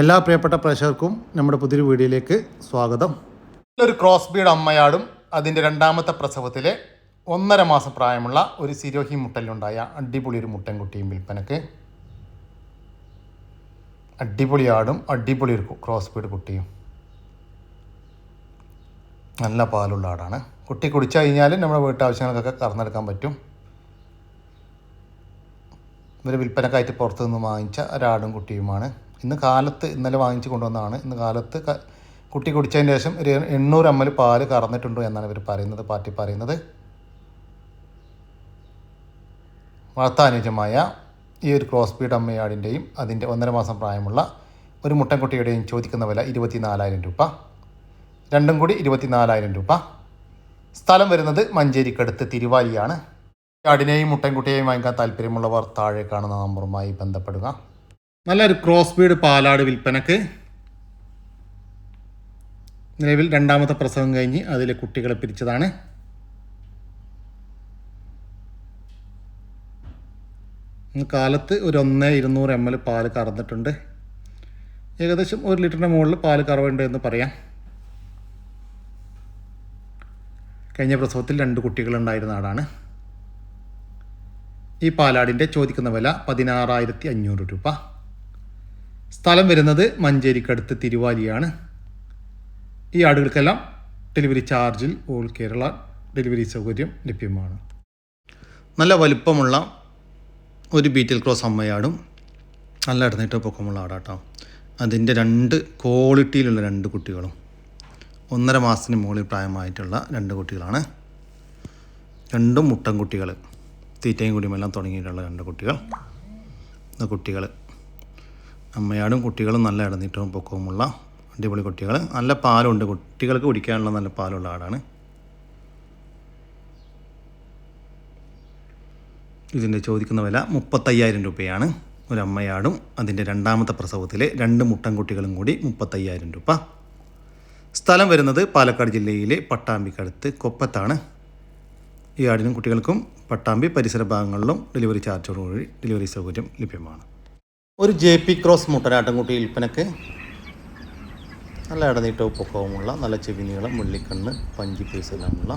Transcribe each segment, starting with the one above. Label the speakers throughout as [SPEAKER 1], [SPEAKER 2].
[SPEAKER 1] എല്ലാ പ്രിയപ്പെട്ട പ്രേക്ഷകർക്കും നമ്മുടെ പുതിയൊരു വീഡിയോയിലേക്ക് സ്വാഗതം. ഒരു ക്രോസ് ബീഡ് അമ്മയാടും അതിന്റെ രണ്ടാമത്തെ പ്രസവത്തിലെ ഒന്നര മാസം പ്രായമുള്ള ഒരു സിരോഹി മുട്ടലുണ്ടായ അടിപൊളി ഒരു മുട്ടൻകുട്ടിയും വിൽപ്പനക്ക്. അടിപൊളി ആടും അടിപൊളി ഒരു ക്രോസ് ബീഡ് കുട്ടിയും. നല്ല പാലുള്ള ആടാണ്. കുട്ടി കുടിച്ചു കഴിഞ്ഞാൽ നമ്മുടെ വീട്ടാവശ്യങ്ങൾക്കൊക്കെ കറന്നെടുക്കാൻ പറ്റും. ഇവർ വിൽപ്പനക്കായിട്ട് പുറത്തുനിന്ന് വാങ്ങിച്ച ഒരാടും കുട്ടിയുമാണ്. ഇന്ന് കാലത്ത് ഇന്നലെ വാങ്ങിച്ച് കൊണ്ടുവന്നതാണ്. ഇന്ന് കാലത്ത് കുട്ടി കുടിച്ചതിന് ശേഷം ഒരു എണ്ണൂറ് എം എൽ പാൽ കറന്നിട്ടുണ്ടോ എന്നാണ് ഇവർ പറയുന്നത് പാർട്ടി പറയുന്നത്. വളർത്താനുജമായ ഈ ഒരു ക്രോസ് ബീഡ് അമ്മയാടിന്റെയും അതിന്റെ ഒന്നര മാസം പ്രായമുള്ള ഒരു മുട്ടൻകുട്ടിയുടെയും ചോദിക്കുന്ന വില ഇരുപത്തി നാലായിരം രൂപ. രണ്ടും കൂടി ഇരുപത്തിനാലായിരം രൂപ. സ്ഥലം വരുന്നത് മഞ്ചേരിക്കടുത്ത് തിരുവാലിയാണ്. ആടിനെയും മുട്ടൻകുട്ടിയെയും വാങ്ങിക്കാൻ താല്പര്യമുള്ളവർ താഴെ കാണുന്ന നമ്പറുമായി ബന്ധപ്പെടുക. നല്ലൊരു ക്രോസ് ബീഡ് പാലാട് വിൽപ്പനക്ക്. നിലവിൽ രണ്ടാമത്തെ പ്രസവം കഴിഞ്ഞ് അതിലെ കുട്ടികളെ പിരിച്ചതാണ്. കാലത്ത് ഒരു ഒന്നേ ഇരുന്നൂറ് എം എൽ പാൽ കറന്നിട്ടുണ്ട്. ഏകദേശം ഒരു ലിറ്ററിന് മുകളിൽ പാൽ കറവുണ്ട് എന്ന് പറയാം. കഴിഞ്ഞ പ്രസവത്തിൽ രണ്ട് കുട്ടികളുണ്ടായിരുന്ന ആടാണ് ഈ പാലാടിന്റെ ചോദിക്കുന്ന വില പതിനാറായിരത്തി അഞ്ഞൂറ് രൂപ. സ്ഥലം വരുന്നത് മഞ്ചേരിക്കടുത്ത് തിരുവാലിയാണ്. ഈ ആടുകൾക്കെല്ലാം ഡെലിവറി ചാർജിൽ ഓൾ കേരള ഡെലിവറി സൗകര്യം ലഭ്യമാണ്. നല്ല വലിപ്പമുള്ള ഒരു ബീറ്റിൽ ക്രോസ് അമ്മയാടും. നല്ല ഇടന്നിട്ട് പൊക്കമുള്ള ആടാട്ടോ. അതിന്റെ രണ്ട് ക്വാളിറ്റിയിലുള്ള രണ്ട് കുട്ടികളും. ഒന്നര മാസത്തിന് മുകളിൽ പ്രായമായിട്ടുള്ള രണ്ട് കുട്ടികളാണ്. രണ്ടും മുട്ടൻ കുട്ടികൾ തീറ്റയും കുടിയുമെല്ലാം തുടങ്ങിയിട്ടുള്ള രണ്ട് കുട്ടികൾ. കുട്ടികൾ അമ്മയാടും കുട്ടികളും നല്ല ഇടനീറ്റവും പൊക്കവുമുള്ള അടിപൊളി കുട്ടികൾ നല്ല പാലുണ്ട്. കുട്ടികൾക്ക് കുടിക്കാനുള്ള നല്ല പാലുള്ള ആടാണ്. ഇതിന്റെ ചോദിക്കുന്ന വില മുപ്പത്തയ്യായിരം രൂപയാണ്. ഒരമ്മയാടും അതിന്റെ രണ്ടാമത്തെ പ്രസവത്തിലെ രണ്ട് മുട്ടൻകുട്ടികളും കൂടി മുപ്പത്തയ്യായിരം രൂപ. സ്ഥലം വരുന്നത് പാലക്കാട് ജില്ലയിലെ പട്ടാമ്പിക്കടുത്ത് കൊപ്പത്താണ്. ഈ ആടിനും കുട്ടികൾക്കും പട്ടാമ്പി പരിസര ഭാഗങ്ങളിലും ഡെലിവറി ചാർജോടുകൂടി ഡെലിവറി സൗകര്യം ലഭ്യമാണ്. ഒരു ജെ പി ക്രോസ് മുട്ടനാട്ടൻകുട്ടി വിൽപ്പനക്ക് നല്ല ഇടനീട്ടവും പൊക്കവുമുള്ള നല്ല ചെവി നീളം വെള്ളിക്കണ്ണ് പഞ്ചി പീസെല്ലാമുള്ള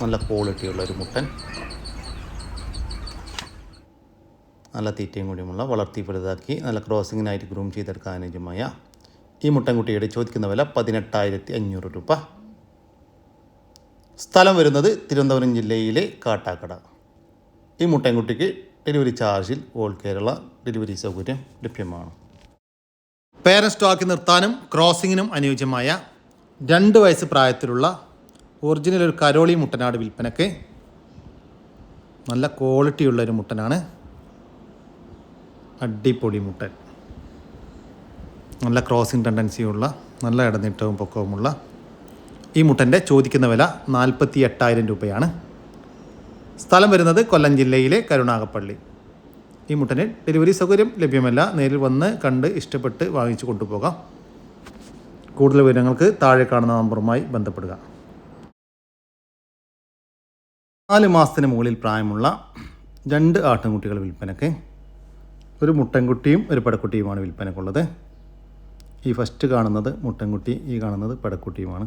[SPEAKER 1] നല്ല ക്വാളിറ്റിയുള്ള ഒരു മുട്ടൻ. നല്ല തീറ്റയും കൂടിയുമുള്ള വളർത്തി വലുതാക്കി നല്ല ക്രോസിങ്ങിനായിട്ട് ഗ്രൂം ചെയ്തെടുക്കാൻ അനുജമായ ഈ മുട്ടൻകുട്ടിയുടെ ചോദിക്കുന്ന വില പതിനെട്ടായിരത്തി അഞ്ഞൂറ് രൂപ. സ്ഥലം വരുന്നത് തിരുവനന്തപുരം ജില്ലയിലെ കാട്ടാക്കട. ഈ മുട്ടൻകുട്ടിക്ക് ഡെലിവറി ചാർജിൽ ഓൾ കേരള ഡെലിവറി സൗകര്യം ലഭ്യമാണ്. പേരൻ സ്റ്റോക്ക് നിർത്താനും ക്രോസിങ്ങിനും അനുയോജ്യമായ രണ്ട് വയസ്സ് പ്രായത്തിലുള്ള ഒറിജിനൽ ഒരു കരോളി മുട്ടനാട് വിൽപ്പനക്ക് നല്ല ക്വാളിറ്റിയുള്ള ഒരു മുട്ടനാണ് അടിപൊളി മുട്ടൻ. നല്ല ക്രോസിങ് ടെൻഡൻസിയുള്ള നല്ല ഇടനീട്ടവും പൊക്കവുമുള്ള ഈ മുട്ടന്റെ ചോദിക്കുന്ന വില നാൽപ്പത്തി എട്ടായിരം രൂപയാണ്. സ്ഥലം വരുന്നത് കൊല്ലം ജില്ലയിലെ കരുണാകപ്പള്ളി ഈ മുട്ടന് ഡെലിവറി സൗകര്യം ലഭ്യമല്ല. നേരിൽ വന്ന് കണ്ട് ഇഷ്ടപ്പെട്ട് വാങ്ങിച്ചു കൊണ്ടുപോകാം. കൂടുതൽ വിവരങ്ങൾക്ക് താഴെ കാണുന്ന നമ്പറുമായി ബന്ധപ്പെടുക. നാല് മാസത്തിന് മുകളിൽ പ്രായമുള്ള രണ്ട് ആട്ടിൻകുട്ടികൾ വിൽപ്പനക്ക് ഒരു മുട്ടൻകുട്ടിയും ഒരു പടക്കുട്ടിയുമാണ് വിൽപ്പനക്കുള്ളത് ഈ ഫസ്റ്റ് കാണുന്നത് മുട്ടൻകുട്ടി ഈ കാണുന്നത് പടക്കുട്ടിയുമാണ്.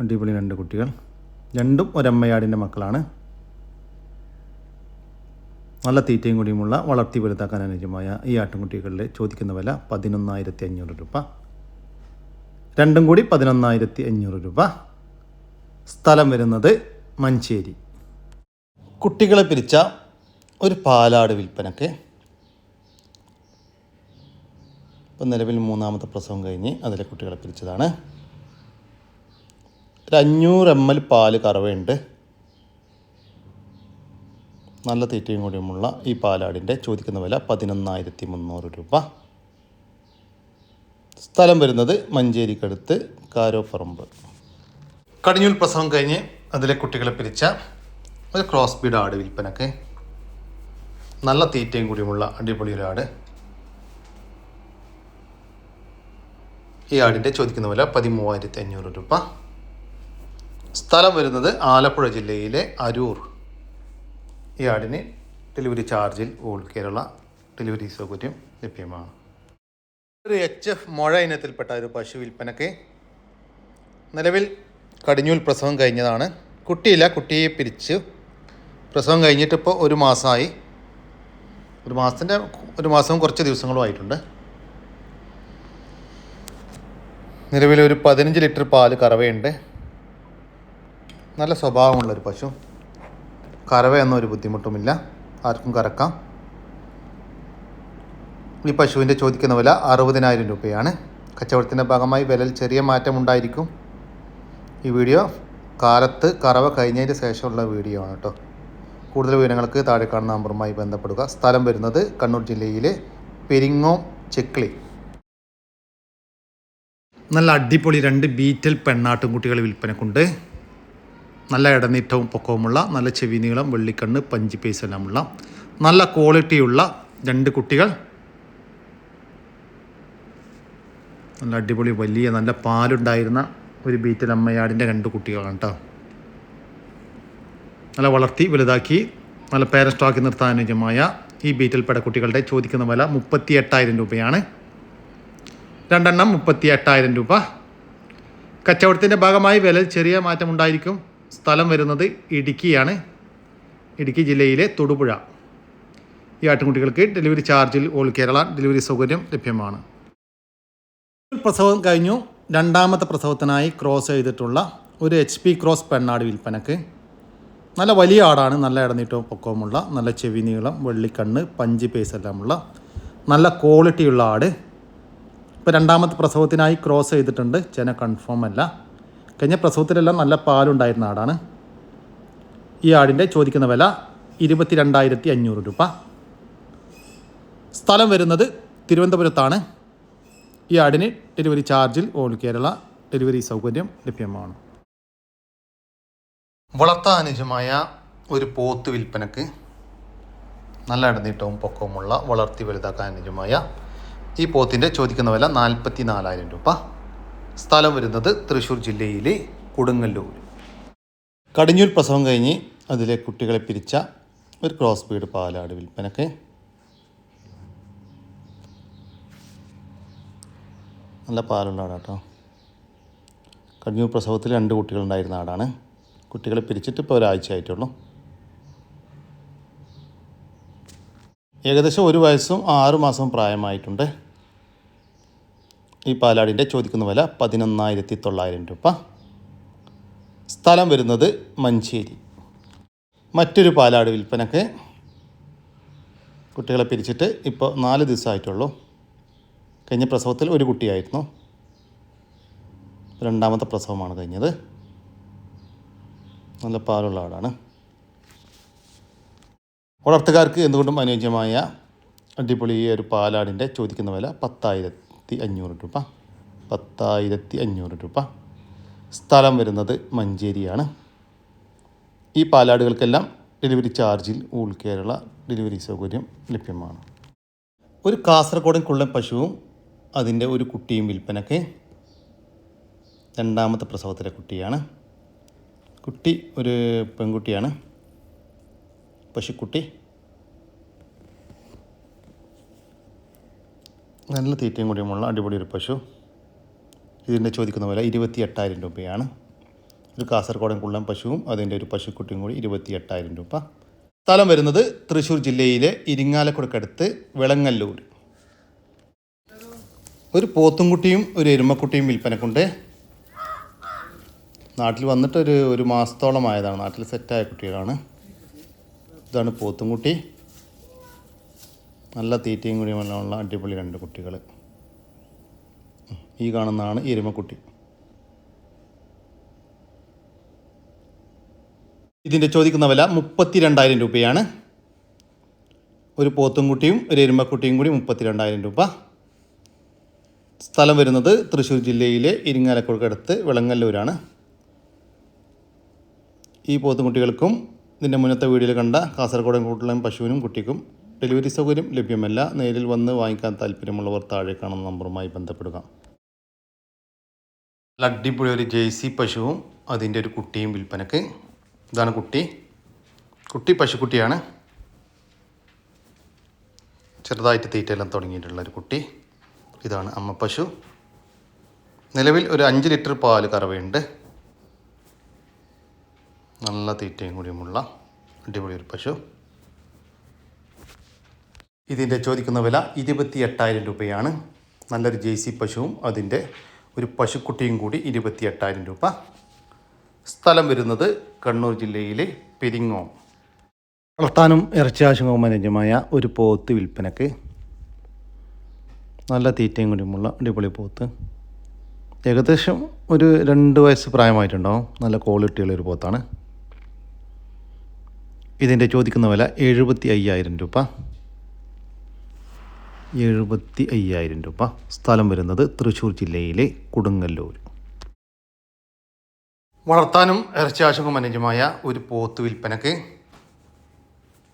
[SPEAKER 1] അടിപൊളി രണ്ട് കുട്ടികൾ. രണ്ടും ഒരമ്മയാടിന്റെ മക്കളാണ്. നല്ല തീറ്റയും കൂടിയുമുള്ള വളർത്തി വലുതാക്കാൻ അനുയോജ്യമായ ഈ ആട്ടിൻകുട്ടികളിൽ ചോദിക്കുന്ന വില പതിനൊന്നായിരത്തി അഞ്ഞൂറ് രൂപ. രണ്ടും കൂടി പതിനൊന്നായിരത്തി അഞ്ഞൂറ് രൂപ. സ്ഥലം വരുന്നത് മഞ്ചേരി. കുട്ടികളെ പിരിച്ച ഒരു പാലാട് വിൽപ്പനക്ക്. ഇപ്പം നിലവിൽ മൂന്നാമത്തെ പ്രസവം കഴിഞ്ഞ് അതിലെ കുട്ടികളെ പിരിച്ചതാണ്. അഞ്ഞൂറ് എം എൽ പാൽ കറവയുണ്ട്. നല്ല തീറ്റയും കൂടിയുമുള്ള ഈ പാലാടിന്റെ ചോദിക്കുന്ന വില പതിനൊന്നായിരത്തി മുന്നൂറ് രൂപ. സ്ഥലം വരുന്നത് മഞ്ചേരിക്കടുത്ത് കാരോപ്പറമ്പ് കടിഞ്ഞൂൽ പ്രസവം കഴിഞ്ഞ് അതിലെ കുട്ടികളെ പിരിച്ച ഒരു ക്രോസ് ബീഡ് ആട് വിൽപ്പനക്ക് നല്ല തീറ്റയും കൂടിയുമുള്ള അടിപൊളി ഒരു ആട്. ഈ ആടിന്റെ ചോദിക്കുന്ന വില പതിമൂവായിരത്തി അഞ്ഞൂറ് രൂപ. സ്ഥലം വരുന്നത് ആലപ്പുഴ ജില്ലയിലെ അരൂർ. ഈ ആടിന് ഡെലിവറി ചാർജിൽ ഓൾ കേരള ഡെലിവറി സൗകര്യം ലഭ്യമാണ്. ഒരു എച്ച് എഫ് മുഴ ഇനത്തിൽപ്പെട്ട ഒരു പശു വിൽപ്പനക്ക് നിലവിൽ കടിഞ്ഞൂൽ പ്രസവം കഴിഞ്ഞതാണ്. കുട്ടിയില്ല കുട്ടിയെ പിരിച്ച്. പ്രസവം കഴിഞ്ഞിട്ടിപ്പോൾ ഒരു മാസമായി ഒരു മാസത്തിന്റെ ഒരു മാസവും കുറച്ച് ദിവസങ്ങളും ആയിട്ടുണ്ട്. നിലവിൽ ഒരു പതിനഞ്ച് ലിറ്റർ പാൽ കറവയുണ്ട്. നല്ല സ്വഭാവമുള്ളൊരു പശു. കറവയൊന്നും ഒരു ബുദ്ധിമുട്ടുമില്ല. ആർക്കും കറക്കാം. ഈ പശുവിന്റെ ചോദിക്കുന്ന വില അറുപതിനായിരം രൂപയാണ്. കച്ചവടത്തിന്റെ ഭാഗമായി വിലയിൽ ചെറിയ മാറ്റമുണ്ടായിരിക്കും. ഈ വീഡിയോ കാലത്ത് കറവ കഴിഞ്ഞതിന് ശേഷമുള്ള വീഡിയോ ആണ് കേട്ടോ. കൂടുതൽ വിവരങ്ങൾക്ക് താഴെ കാണുന്ന നമ്പറുമായി ബന്ധപ്പെടുക. സ്ഥലം വരുന്നത് കണ്ണൂർ ജില്ലയിലെ പെരിങ്ങോം ചെക്ലി നല്ല അടിപൊളി രണ്ട് ബീറ്റൽ പെണ്ണാട്ടും കുട്ടികൾ വിൽപ്പനക്കുണ്ട്. നല്ല ഇടനീറ്റവും പൊക്കവുമുള്ള നല്ല ചെവി നീളം വെള്ളിക്കണ്ണ് പഞ്ചി പീസ് എല്ലാമുള്ള നല്ല ക്വാളിറ്റിയുള്ള രണ്ട് കുട്ടികൾ. നല്ല അടിപൊളി വലിയ നല്ല പാലുണ്ടായിരുന്ന ഒരു ബീറ്റൽ അമ്മയാടിന്റെ രണ്ട് കുട്ടികളാണ് കേട്ടോ. നല്ല വളർത്തി വലുതാക്കി നല്ല പേരസ്റ്റാക്കി നിർത്താൻ അനുയോജ്യമായ ഈ ബീറ്റൽ പെടക്കുട്ടികളുടെ ചോദിക്കുന്ന വില മുപ്പത്തി എട്ടായിരം രൂപയാണ്. രണ്ടെണ്ണം മുപ്പത്തി എട്ടായിരം രൂപ. കച്ചവടത്തിന്റെ ഭാഗമായി വില ചെറിയ മാറ്റമുണ്ടായിരിക്കും. സ്ഥലം വരുന്നത് ഇടുക്കിയാണ്. ഇടുക്കി ജില്ലയിലെ തൊടുപുഴ. ഈ ആട്ടിൻകുട്ടികൾക്ക് ഡെലിവറി ചാർജിൽ ഓൾ കേരള ഡെലിവറി സൗകര്യം ലഭ്യമാണ്. പ്രസവം കഴിഞ്ഞു. രണ്ടാമത്തെ പ്രസവത്തിനായി ക്രോസ് ചെയ്തിട്ടുള്ള ഒരു എച്ച് പി ക്രോസ് പെണ്ണാട് വിൽപ്പനക്ക്. നല്ല വലിയ ആടാണ്. നല്ല ഇടനീട്ടവും പൊക്കവുമുള്ള നല്ല ചെവി നീളം വെള്ളിക്കണ്ണ് പഞ്ച് പേസ് എല്ലാമുള്ള നല്ല ക്വാളിറ്റിയുള്ള ആട്. ഇപ്പോൾ രണ്ടാമത്തെ പ്രസവത്തിനായി ക്രോസ് ചെയ്തിട്ടുണ്ട്. ചെന കൺഫേം അല്ല. കഴിഞ്ഞ പ്രസവത്തിലെല്ലാം നല്ല പാലുണ്ടായിരുന്ന ആടാണ്. ഈ ആടിന്റെ ചോദിക്കുന്ന വില ഇരുപത്തി രണ്ടായിരത്തി അഞ്ഞൂറ് രൂപ. സ്ഥലം വരുന്നത് തിരുവനന്തപുരത്താണ്. ഈ ആടിന് ഡെലിവറി ചാർജിൽ ഓൾ കേരള ഡെലിവറി സൗകര്യം ലഭ്യമാണ്. വളർത്താൻ അനുജമായ ഒരു പോത്ത് വിൽപ്പനക്ക് നല്ല ഇടനീട്ടവും പൊക്കവുമുള്ള വളർത്തി വലുതാക്കാൻ അനുജമായ ഈ പോത്തിന്റെ ചോദിക്കുന്ന വില നാൽപ്പത്തി നാലായിരം രൂപ. സ്ഥലം വരുന്നത് തൃശ്ശൂർ ജില്ലയിലെ കൊടുങ്ങല്ലൂർ. കടിഞ്ഞൂർ പ്രസവം കഴിഞ്ഞ് അതിലെ കുട്ടികളെ പിരിച്ച ഒരു ക്രോസ് ബീഡ് പാലാട് വിൽപ്പനക്ക്. നല്ല പാലുള്ള ആടാട്ടോ. കേട്ടോ കടിഞ്ഞൂൽ പ്രസവത്തിൽ രണ്ട് കുട്ടികളുണ്ടായിരുന്ന ആടാണ്. കുട്ടികളെ പിരിച്ചിട്ട് ഇപ്പോൾ ഒരാഴ്ച ആയിട്ടുള്ളൂ. ഏകദേശം ഒരു വയസ്സും ആറ് മാസവും പ്രായമായിട്ടുണ്ട്. ഈ പാലാടിന്റെ ചോദിക്കുന്ന വില പതിനൊന്നായിരത്തി തൊള്ളായിരം രൂപ. സ്ഥലം വരുന്നത് മഞ്ചേരി. മറ്റൊരു പാലാട് വിൽപ്പനക്ക് കുട്ടികളെ പിരിച്ചിട്ട് ഇപ്പോൾ നാല് ദിവസമായിട്ടുള്ളൂ. കഴിഞ്ഞ പ്രസവത്തിൽ ഒരു കുട്ടിയായിരുന്നു. രണ്ടാമത്തെ പ്രസവമാണ് കഴിഞ്ഞത്. നല്ല പാലുള്ള ആടാണ് വളർത്തുകാർക്ക് എന്തുകൊണ്ടും അനുയോജ്യമായ അടിപൊളി ഒരു പാലാടിന്റെ ചോദിക്കുന്ന വില പത്തായിരത്തി അഞ്ഞൂറ് രൂപ. പത്തായിരത്തി അഞ്ഞൂറ് രൂപ. സ്ഥലം വരുന്നത് മഞ്ചേരിയാണ്. ഈ പാലാടുകൾക്കെല്ലാം ഡെലിവറി ചാർജിൽ ഊൾ കേരള ഡെലിവറി സൗകര്യം ലഭ്യമാണ്. ഒരു കാസർഗോഡൻ കുള്ളൻ പശുവും അതിന്റെ ഒരു കുട്ടിയും വിൽപ്പനക്ക് രണ്ടാമത്തെ പ്രസവത്തിലെ കുട്ടിയാണ്. കുട്ടി ഒരു പെൺകുട്ടിയാണ്. പശുക്കുട്ടി നല്ല തീറ്റയും കൂടിയുമുള്ള അടിപൊളി ഒരു പശു. ഇതിന്റെ ചോദിക്കുന്ന വില ഇരുപത്തി എട്ടായിരം രൂപയാണ്. ഒരു കാസർഗോഡൻ കുള്ളൻ പശുവും അതിന്റെ ഒരു പശുക്കുട്ടിയും കൂടി ഇരുപത്തി എട്ടായിരം രൂപ. സ്ഥലം വരുന്നത് തൃശ്ശൂർ ജില്ലയിലെ ഇരിങ്ങാലക്കുടക്കടുത്ത് വിളങ്ങല്ലൂർ. ഒരു പോത്തുംകുട്ടിയും ഒരു എരുമക്കുട്ടിയും വിൽപ്പനക്കുണ്ട്. നാട്ടിൽ വന്നിട്ട് ഒരു ഒരു മാസത്തോളമായതാണ്. നാട്ടിൽ സെറ്റായ കുട്ടികളാണ്. ഇതാണ് പോത്തുംകുട്ടി. നല്ല തീറ്റയും കൂടിയുമെല്ലാമുള്ള അടിപൊളി രണ്ട് കുട്ടികൾ. ഈ കാണുന്നതാണ് എരുമക്കുട്ടി. ഇതിന്റെ ചോദിക്കുന്ന വില മുപ്പത്തി രണ്ടായിരം രൂപയാണ്. ഒരു പോത്തുംകുട്ടിയും ഒരു എരുമക്കുട്ടിയും കൂടി മുപ്പത്തി രണ്ടായിരം രൂപ. സ്ഥലം വരുന്നത് തൃശ്ശൂർ ജില്ലയിലെ ഇരിങ്ങാലക്കുടക്കടുത്ത് വിളങ്ങല്ലൂരാണ്. ഈ പോത്തുകുട്ടികൾക്കും ഇതിന്റെ മുന്നത്തെ വീഡിയോയിൽ കണ്ട കാസർഗോഡൻ കൂട്ടിലും പശുവിനും കുട്ടിക്കും ഡെലിവറി സൗകര്യം ലഭ്യമല്ല. നേരിൽ വന്ന് വാങ്ങിക്കാൻ താല്പര്യമുള്ളവർ താഴെ കാണുന്ന നമ്പറുമായി ബന്ധപ്പെടുക. അടിപൊളി ഒരു ജേഴ്സി പശുവും അതിന്റെ ഒരു കുട്ടിയും വിൽപ്പനക്ക്. ഇതാണ് കുട്ടി. കുട്ടി പശുക്കുട്ടിയാണ്. ചെറുതായിട്ട് തീറ്റയെല്ലാം തുടങ്ങിയിട്ടുള്ള ഒരു കുട്ടി. ഇതാണ് അമ്മ പശു. നിലവിൽ ഒരു അഞ്ച് ലിറ്റർ പാൽ കറവയുണ്ട്. നല്ല തീറ്റയും കൂടിയുമുള്ള അടിപൊളി ഒരു പശു. ഇതിന്റെ ചോദിക്കുന്ന വില ഇരുപത്തി എട്ടായിരം രൂപയാണ്. നല്ലൊരു ജേസി പശുവും അതിന്റെ ഒരു പശുക്കുട്ടിയും കൂടി ഇരുപത്തി എട്ടായിരം രൂപ. സ്ഥലം വരുന്നത് കണ്ണൂർ ജില്ലയിലെ പെരിങ്ങോം. വളർത്താനും ഇറച്ചിയാശുവും അനുജമായ ഒരു പോത്ത് വിൽപ്പനക്ക് നല്ല തീറ്റയും കൂടിയുമുള്ള അടിപൊളി പോത്ത്. ഏകദേശം ഒരു രണ്ട് വയസ്സ് പ്രായമായിട്ടുണ്ടാവും. നല്ല ക്വാളിറ്റിയുള്ള ഒരു പോത്താണ്. ഇതിന്റെ ചോദിക്കുന്ന വില എഴുപത്തി അയ്യായിരം രൂപ. എഴുപത്തി അയ്യായിരം രൂപ. സ്ഥലം വരുന്നത് തൃശ്ശൂർ ജില്ലയിലെ കൊടുങ്ങല്ലൂർ. വളർത്താനും ഇറച്ചിയാശുക്കും അനുജമായ ഒരു പോത്ത് വിൽപ്പനക്ക്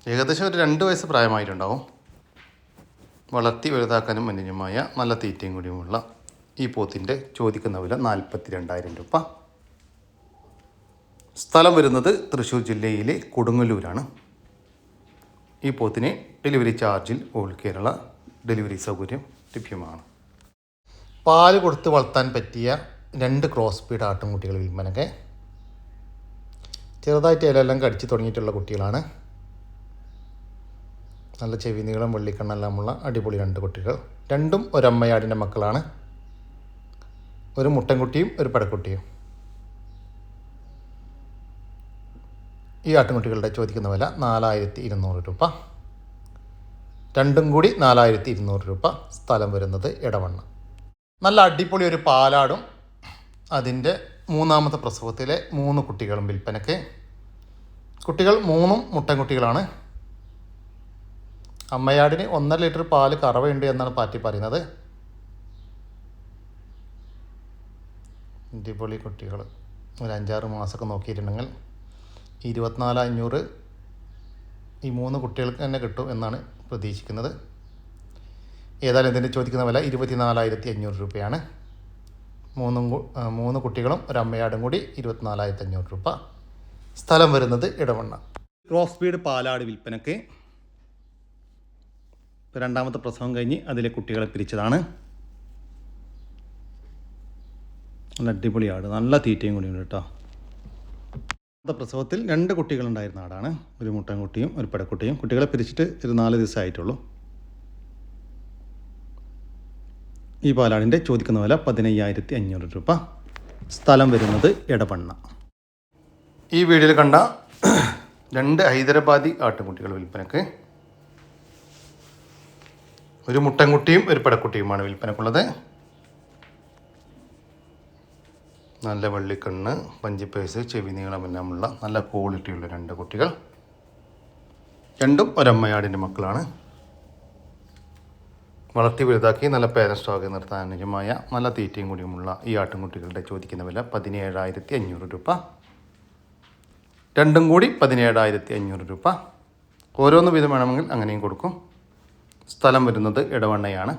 [SPEAKER 1] ഏകദേശം ഒരു രണ്ട് വയസ്സ് പ്രായമായിട്ടുണ്ടാവും. വളർത്തി വലുതാക്കാനും അനുജമായ നല്ല തീറ്റയും കൂടിയുമുള്ള ഈ പോത്തിന്റെ ചോദിക്കുന്ന വില നാൽപ്പത്തി രണ്ടായിരം രൂപ. സ്ഥലം വരുന്നത് തൃശ്ശൂർ ജില്ലയിലെ കൊടുങ്ങല്ലൂരാണ്. ഈ പോത്തിന് ഡെലിവറി ചാർജിൽ ഓൾ കേരള ഡെലിവറി സൗകര്യം ലഭ്യമാണ്. പാൽ കൊടുത്ത് വളർത്താൻ പറ്റിയ രണ്ട് ക്രോസ് സ്പീഡ് ആട്ടുംകുട്ടികൾ വിൽപ്പനൊക്കെ. ചെറുതായിട്ട് ഇലയെല്ലാം കടിച്ചു തുടങ്ങിയിട്ടുള്ള കുട്ടികളാണ്. നല്ല ചെവി നീളം വെള്ളിക്കണ്ണെല്ലാമുള്ള അടിപൊളി രണ്ട് കുട്ടികൾ. രണ്ടും ഒരമ്മയാടിന്റെ മക്കളാണ്. ഒരു മുട്ടൻകുട്ടിയും ഒരു പടക്കുട്ടിയും. ഈ ആട്ടുംകുട്ടികളുടെ ചോദിക്കുന്ന വില നാലായിരത്തി ഇരുന്നൂറ് രൂപ. രണ്ടും കൂടി നാലായിരത്തി ഇരുന്നൂറ് രൂപ സ്ഥലം വരുന്നത് ഇടവണ്ണ നല്ല അടിപൊളി ഒരു പാലാടും അതിന്റെ മൂന്നാമത്തെ പ്രസവത്തിലെ മൂന്ന് കുട്ടികളും വിൽപ്പനയ്ക്ക്. കുട്ടികൾ മൂന്നും മുട്ടൻകുട്ടികളാണ് അമ്മയാടിന് ഒന്നര ലിറ്റർ പാൽ കറവയുണ്ട് എന്നാണ് പാറ്റി പറയുന്നത്. അടിപൊളി കുട്ടികൾ. ഒരു അഞ്ചാറ് മാസമൊക്കെ നോക്കിയിട്ടുണ്ടെങ്കിൽ ഇരുപത്തിനാല് അഞ്ഞൂറ് ഈ മൂന്ന് കുട്ടികൾക്ക് തന്നെ കിട്ടും എന്നാണ് പ്രതീക്ഷിക്കുന്നത്. ഏതായാലും ഇതിന്റെ ചോദിക്കുന്ന വില ഇരുപത്തിനാലായിരത്തി അഞ്ഞൂറ് രൂപയാണ്. മൂന്നും മൂന്ന് കുട്ടികളും ഒരമ്മയാടും കൂടി ഇരുപത്തിനാലായിരത്തി അഞ്ഞൂറ് രൂപ. സ്ഥലം വരുന്നത് ഇടവണ്ണ. ക്രോസ് ബീഡ് പാലാട് വിൽപ്പനക്ക് രണ്ടാമത്തെ പ്രസവം കഴിഞ്ഞ് അതിലെ കുട്ടികളെ പിരിച്ചതാണ്. നല്ല അടിപൊളിയാണ് നല്ല തീറ്റയും കൂടിയുണ്ട് കേട്ടോ. രണ്ടാമത്തെ പ്രസവത്തിൽ രണ്ട് കുട്ടികളുണ്ടായിരുന്ന ആടാണ്. ഒരു മുട്ടൻകുട്ടിയും ഒരു പെടക്കുട്ടിയും. കുട്ടികളെ പിരിച്ചിട്ട് ഒരു നാല് ദിവസമായിട്ടുള്ളൂ. ഈ പാലാടിന്റെ ചോദിക്കുന്ന വില പതിനയ്യായിരത്തി അഞ്ഞൂറ് രൂപ. സ്ഥലം വരുന്നത് എടപ്പണ്ണ ഈ വീഡിയോയിൽ കണ്ട രണ്ട് ഹൈദരാബാദി ആട്ടുകുട്ടികൾ വിൽപ്പനക്ക്. ഒരു മുട്ടൻകുട്ടിയും ഒരു പടക്കുട്ടിയുമാണ് വിൽപ്പനക്കുള്ളത്. നല്ല വെള്ളിക്കണ്ണ് പഞ്ചിപ്പേസ് ചെവി നീളമെല്ലാമുള്ള നല്ല ക്വാളിറ്റിയുള്ള രണ്ട് കുട്ടികൾ. രണ്ടും ഒരമ്മയാടിന്റെ മക്കളാണ്. വളർത്തി വലുതാക്കി നല്ല പേരൻസ് സ്റ്റോക്ക് നിർത്താൻ അനുജമായ നല്ല തീറ്റയും കൂടിയുമുള്ള ഈ ആട്ടിൻകുട്ടികളുടെ ചോദിക്കുന്ന വില പതിനേഴായിരത്തി അഞ്ഞൂറ് രൂപ. രണ്ടും കൂടി പതിനേഴായിരത്തി അഞ്ഞൂറ് രൂപ. ഓരോന്ന് വീതം വേണമെങ്കിൽ അങ്ങനെയും കൊടുക്കും. സ്ഥലം വരുന്നത് ഇടവണ്ണയാണ്.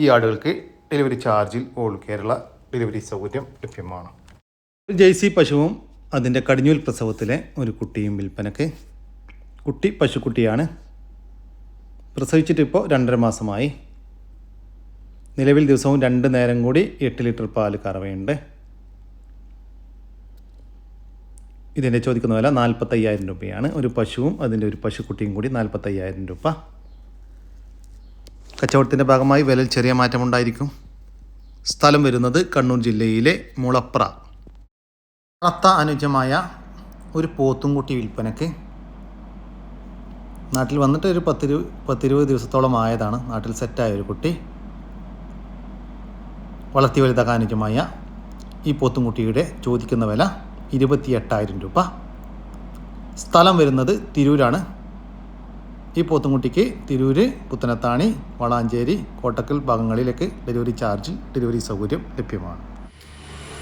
[SPEAKER 1] ഈ ആടുകൾക്ക് ഡെലിവറി ചാർജിൽ ഓൾ കേരള ഡെലിവറി സൗകര്യം ലഭ്യമാണ്. ജെയ്സി പശുവും അതിന്റെ കടിഞ്ഞൂൽ പ്രസവത്തിലെ ഒരു കുട്ടിയും വിൽപ്പനക്ക് കുട്ടി പശുക്കുട്ടിയാണ്. പ്രസവിച്ചിട്ട് ഇപ്പോൾ രണ്ടര മാസമായി. നിലവിൽ ദിവസവും രണ്ട് നേരം കൂടി എട്ട് ലിറ്റർ പാൽ കറവയുണ്ട്. ഇതിന്റെ ചോദിക്കുന്ന വില നാൽപ്പത്തയ്യായിരം രൂപയാണ്. ഒരു പശുവും അതിന്റെ ഒരു പശുക്കുട്ടിയും കൂടി നാൽപ്പത്തയ്യായിരം രൂപ. കച്ചവടത്തിന്റെ ഭാഗമായി വിലയിൽ ചെറിയ മാറ്റമുണ്ടായിരിക്കും. സ്ഥലം വരുന്നത് കണ്ണൂർ ജില്ലയിലെ മുളപ്ര. വളർത്ത അനുജമായ ഒരു പോത്തുംകുട്ടി വിൽപ്പനക്ക് നാട്ടിൽ വന്നിട്ട് ഒരു പത്തിരു പത്തിരുപത് ദിവസത്തോളം ആയതാണ്. നാട്ടിൽ സെറ്റായ ഒരു കുട്ടി. വളർത്തി വലുതാക്കാൻ അനുജമായ ഈ പോത്തുംകുട്ടിയുടെ ചോദിക്കുന്ന വില ഇരുപത്തി എട്ടായിരം രൂപ. സ്ഥലം വരുന്നത് തിരൂരാണ്. ഈ പോത്തുംകുട്ടിക്ക് തിരൂര് പുത്തനത്താണി വളാഞ്ചേരി കോട്ടക്കൽ ഭാഗങ്ങളിലേക്ക് ഡെലിവറി ചാർജ് ഡെലിവറി സൗകര്യം ലഭ്യമാണ്.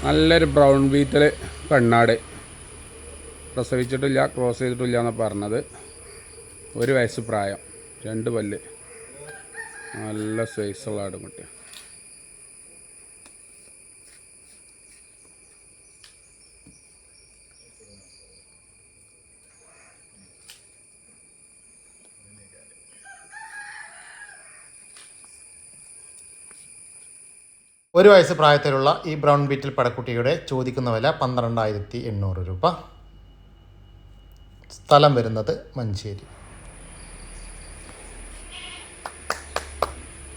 [SPEAKER 2] നല്ലൊരു ബ്രൗൺ ബീറ്റൽ കണ്ണാട് പ്രസവിച്ചിട്ടില്ല ക്രോസ് ചെയ്തിട്ടില്ല എന്നാണ് പറഞ്ഞത്. ഒരു വയസ്സ് പ്രായം രണ്ട് പല്ല്. നല്ല സൈസുള്ള ആടുകുട്ടി
[SPEAKER 1] ഒരു വയസ്സ് പ്രായത്തിലുള്ള ഈ ബ്രൗൺ ബീറ്റിൽ പടക്കുട്ടിയുടെ ചോദിക്കുന്ന വില പന്ത്രണ്ടായിരത്തി എണ്ണൂറ് രൂപ. സ്ഥലം വരുന്നത് മഞ്ചേരി.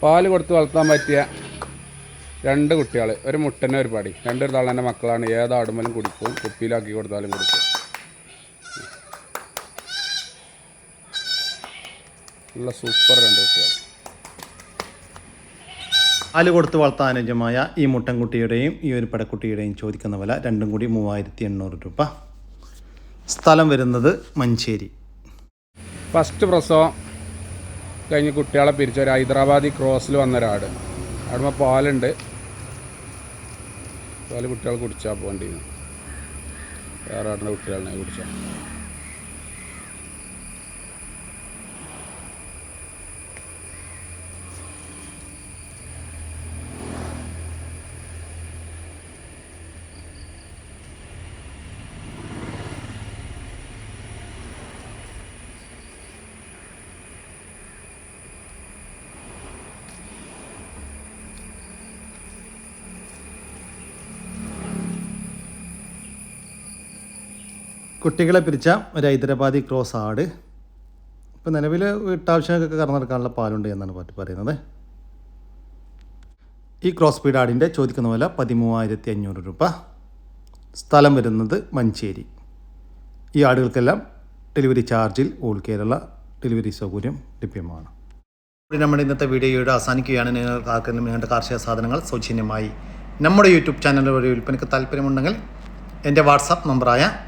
[SPEAKER 2] പാൽ കൊടുത്ത് വളർത്താൻ പറ്റിയ രണ്ട് കുട്ടികൾ ഒരു മുട്ടനെ ഒരു പടി. രണ്ടൊരു തള്ളന്റെ മക്കളാണ്. ഏതാടുമ്പോലും കുടിക്കും. കുപ്പിയിലാക്കി കൊടുത്താലും കുടിക്കും. നല്ല സൂപ്പർ രണ്ട് കുട്ടികൾ
[SPEAKER 1] പാൽ കൊടുത്ത് വളർത്താൻ അനുജമായ ഈ മുട്ടൻകുട്ടിയുടെയും ഈ ഒരു പടക്കുട്ടിയുടെയും ചോദിക്കുന്ന വില രണ്ടും കൂടി മൂവായിരത്തി എണ്ണൂറ് രൂപ. സ്ഥലം വരുന്നത് മഞ്ചേരി.
[SPEAKER 2] ഫസ്റ്റ് പ്രസവം കഴിഞ്ഞ് കുട്ടികളെ പിരിച്ച ഒരു ഹൈദരാബാദി ക്രോസിൽ വന്ന ഒരാട് അവിടെ പാലുണ്ട്. പാൽ കുട്ടികൾ കുടിച്ചാൽ പോകേണ്ടി വേറെ ആടിന്റെ കുട്ടികളെ കുടിച്ചാൽ
[SPEAKER 1] കുട്ടികളെ പിരിച്ച ഒരു ഹൈദരാബാദി ക്രോസ് ആട്. ഇപ്പം നിലവിൽ വീട്ടാവശ്യങ്ങൾക്കൊക്കെ കറന്നെടുക്കാനുള്ള പാലുണ്ട് എന്നാണ് പറ്റി പറയുന്നത്. ഈ ക്രോസ് പീഡ് ആടിന്റെ ചോദിക്കുന്ന വില പതിമൂവായിരത്തി അഞ്ഞൂറ് രൂപ. സ്ഥലം വരുന്നത് മഞ്ചേരി. ഈ ആടുകൾക്കെല്ലാം ഡെലിവറി ചാർജിൽ ഓൾ കേരള ഡെലിവറി സൗകര്യം ലഭ്യമാണ്. നമ്മുടെ ഇന്നത്തെ വീഡിയോയുടെ അവസാനിക്കുകയാണ്. നിങ്ങൾക്ക് ആർക്കെങ്കിലും നിങ്ങളുടെ കാർഷിക സാധനങ്ങൾ സൗജന്യമായി നമ്മുടെ യൂട്യൂബ് ചാനൽ വഴി വിൽപ്പനയ്ക്ക് താല്പര്യമുണ്ടെങ്കിൽ എന്റെ വാട്സാപ്പ് നമ്പറായ